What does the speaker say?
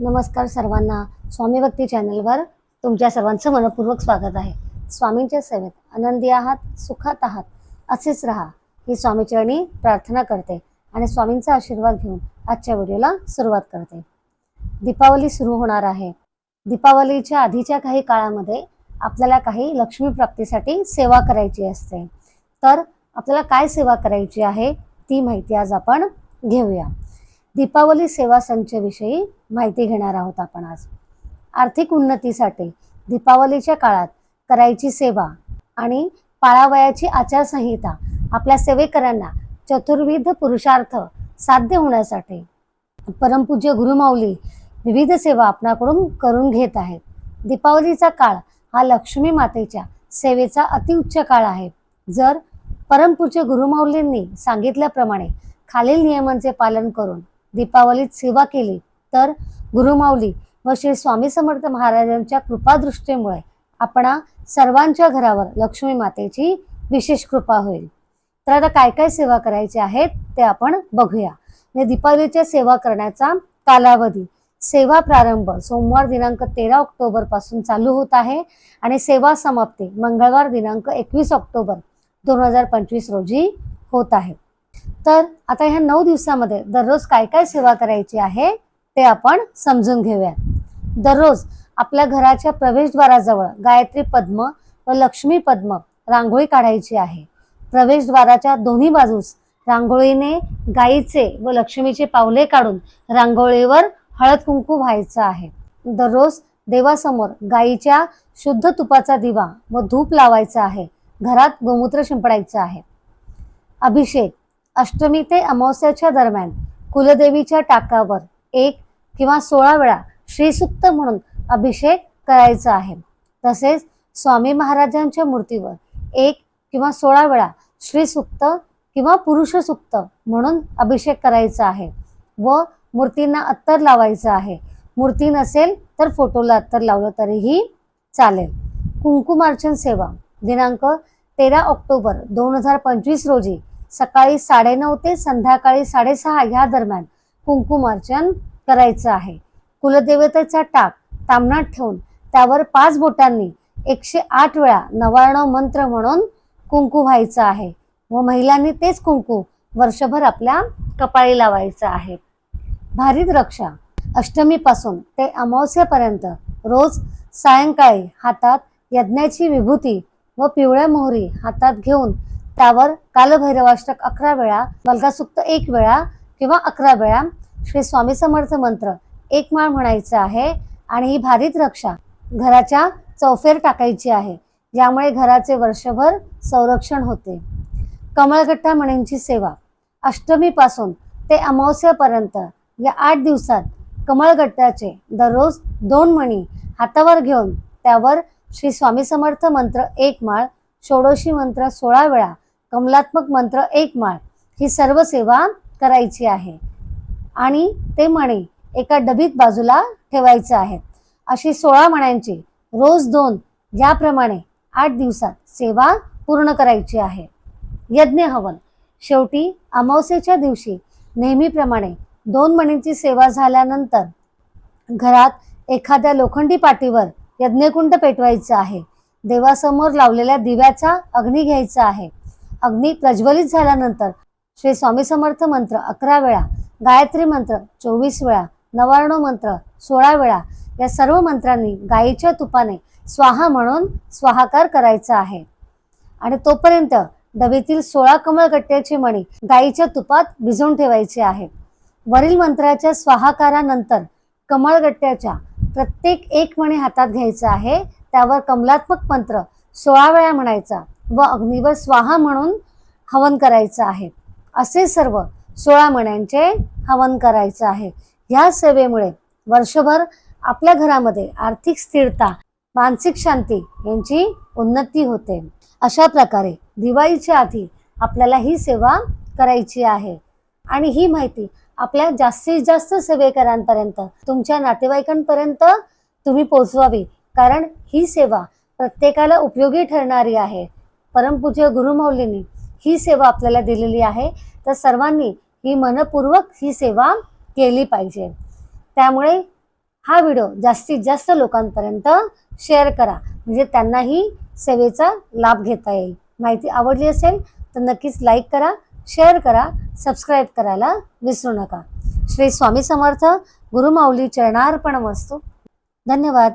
नमस्कार सर्वांना स्वामी भक्ती चॅनलवर तुमच्या सर्वांचं मनपूर्वक स्वागत आहे. स्वामींच्या सेवेत आनंदी आहात सुखात आहात असेच राहा. ही स्वामीचरणी प्रार्थना करते आणि स्वामींचा आशीर्वाद घेऊन आजच्या व्हिडिओला सुरुवात करते. दीपावली सुरू होणार आहे. दीपावलीच्या आधीच्या काही काळामध्ये आपल्याला काही लक्ष्मी प्राप्तीसाठी सेवा करायची असते. तर आपल्याला काय सेवा करायची आहे ती माहिती आज आपण घेऊया. दीपावली सेवा संचविषयी माहिती घेणार आहोत आपण आज. आर्थिक उन्नतीसाठी दीपावलीच्या काळात करायची सेवा आणि पाळावयाची आचारसंहिता आपल्या सेवेकऱ्यांना चतुर्विध पुरुषार्थ साध्य होण्यासाठी परमपूज्य गुरुमाऊली विविध सेवा आपणाकडून करून घेत आहेत. दीपावलीचा काळ हा लक्ष्मी मातेच्या सेवेचा अतिउच्च काळ आहे. जर परमपूज्य गुरुमाऊलींनी सांगितल्याप्रमाणे खालील नियमांचे पालन करून दीपावलीत सेवा केली तर गुरुमाऊली व श्री स्वामी समर्थ महाराजांच्या कृपादृष्टीमुळे आपणा सर्वांच्या घरावर लक्ष्मी मातेची विशेष कृपा होईल. तर आता काय काय सेवा करायची आहेत ते आपण बघूया. म्हणजे दीपावलीच्या सेवा करण्याचा कालावधी. सेवा प्रारंभ सोमवार दिनांक तेरा ऑक्टोबरपासून चालू होत आहे आणि सेवा समाप्ती मंगळवार दिनांक एकवीस ऑक्टोबर दोन हजार पंचवीस रोजी होत आहे. तर आता ह्या नऊ दिवसामध्ये दररोज काय काय सेवा करायची आहे ते आपण समजून घेऊया. दररोज आपल्या घराच्या प्रवेशद्वाराजवळ गायत्री पद्म व लक्ष्मी पद्म रांगोळी काढायची आहे. प्रवेशद्वाराच्या दोन्ही बाजूस रांगोळीने गाईचे व लक्ष्मीचे पावले काढून रांगोळीवर हळद कुंकू व्हायचं आहे. दररोज देवासमोर गाईच्या शुद्ध तुपाचा दिवा व धूप लावायचा आहे. घरात गोमूत्र शिंपडायचं आहे. अभिषेक अष्टमी ते अमावस्याच्या दरम्यान कुलदेवीच्या टाकावर एक किंवा सोळा वेळा श्रीसुक्त म्हणून अभिषेक करायचा आहे. तसेच स्वामी महाराजांच्या मूर्तीवर एक किंवा सोळा वेळा श्रीसुक्त किंवा पुरुषसुक्त म्हणून अभिषेक करायचा आहे व मूर्तींना अत्तर लावायचं आहे. मूर्ती नसेल तर फोटोला अत्तर लावलं तरीही चालेल. कुंकुमार्चन सेवा दिनांक तेरा ऑक्टोबर दोन हजार पंचवीस रोजी सकाळी साडेनऊ ते संध्याकाळी साडेसहा ह्या दरम्यान कुंकुमार्चन करायचं आहे. कुलदेवतेचा टाक तामणात ठेवून त्यावर पाच बोटांनी एकशे आठ वेळा नवारणव मंत्र म्हणून कुंकू व्हायचं आहे व महिलांनी तेच कुंकू वर्षभर आपल्या कपाळी लावायचं आहे. भारीत रक्षा. अष्टमीपासून ते अमावस्येपर्यंत रोज सायंकाळी हातात यज्ञाची विभूती व पिवळ्या मोहरी हातात घेऊन त्यावर कालभैरवाष्टक अकरा वेळा मलकासुक्त एक वेळा किंवा अकरा वेळा श्री स्वामी समर्थ मंत्र एक माळ म्हणायचं आहे आणि ही भारीत रक्षा घराच्या चौफेर टाकायची आहे यामुळे घराचे वर्षभर संरक्षण होते. कमळगट्टा म्हणींची सेवा. अष्टमीपासून ते अमावस्यापर्यंत या आठ दिवसात कमळगट्ट्याचे दररोज दोन मणी हातावर घेऊन त्यावर श्री स्वामी समर्थ मंत्र एक माळ षोडशी मंत्र सोळा वेळा कमलात्मक मंत्र एक माळ ही सर्व सेवा करायची आहे. आणि ते मणी एका डबीत बाजूला ठेवायचं आहेत. अशी सोळा मण्यांची रोज दोन याप्रमाणे आठ दिवसात सेवा पूर्ण करायची आहे. यज्ञ हवन. शेवटी अमावस्येच्या दिवशी नेहमीप्रमाणे दोन मणींची सेवा झाल्यानंतर घरात एखाद्या लोखंडी पाटीवर यज्ञकुंड पेटवायचं आहे. देवासमोर लावलेल्या दिव्याचा अग्नी घ्यायचा आहे. अग्नी प्रज्वलित झाल्यानंतर श्री स्वामी समर्थ मंत्र अकरा वेळा गायत्री मंत्र चोवीस वेळा नवार्ण मंत्र सोळा वेळा या सर्व मंत्रांनी गायीच्या तुपाने स्वाहा म्हणून स्वाहाकार करायचा आहे. आणि तोपर्यंत डबीतील सोळा कमळकट्ट्याची मणी गायीच्या तुपात भिजवून ठेवायची आहे. वरील मंत्राच्या स्वाहाकारानंतर कमळगट्ट्याच्या प्रत्येक एक मणी हातात घ्यायचा आहे. त्यावर कमलात्मक मंत्र सोळा वेळा म्हणायचा. व अग्नीवर स्वाहा म्हणून हवन करायचं आहे. असे सर्व सोळा मण्यांचे हवन करायचं आहे. ह्या सेवेमुळे वर्षभर आपल्या घरामध्ये आर्थिक स्थिरता मानसिक शांती यांची उन्नती होते. अशा प्रकारे दिवाळीच्या आधी आपल्याला ही सेवा करायची आहे. आणि ही माहिती आपल्या जास्तीत जास्त सेवेकरांपर्यंत तुमच्या नातेवाईकांपर्यंत तुम्ही पोचवावी कारण ही सेवा प्रत्येकाला उपयोगी ठरणारी आहे. परमपूज्य गुरुमौलींनी ही सेवा आपल्याला दिलेली आहे. तर सर्वांनी ही मनपूर्वक ही सेवा केली पाहिजे. त्यामुळे हा व्हिडिओ जास्तीत जास्त लोकांपर्यंत शेअर करा. म्हणजे त्यांनाही सेवेचा लाभ घेता येईल. माहिती आवडली असेल तर नक्कीच लाईक करा शेअर करा सबस्क्राईब करायला विसरू नका. श्री स्वामी समर्थ गुरुमाऊली चरणार्पण वस्तू. धन्यवाद.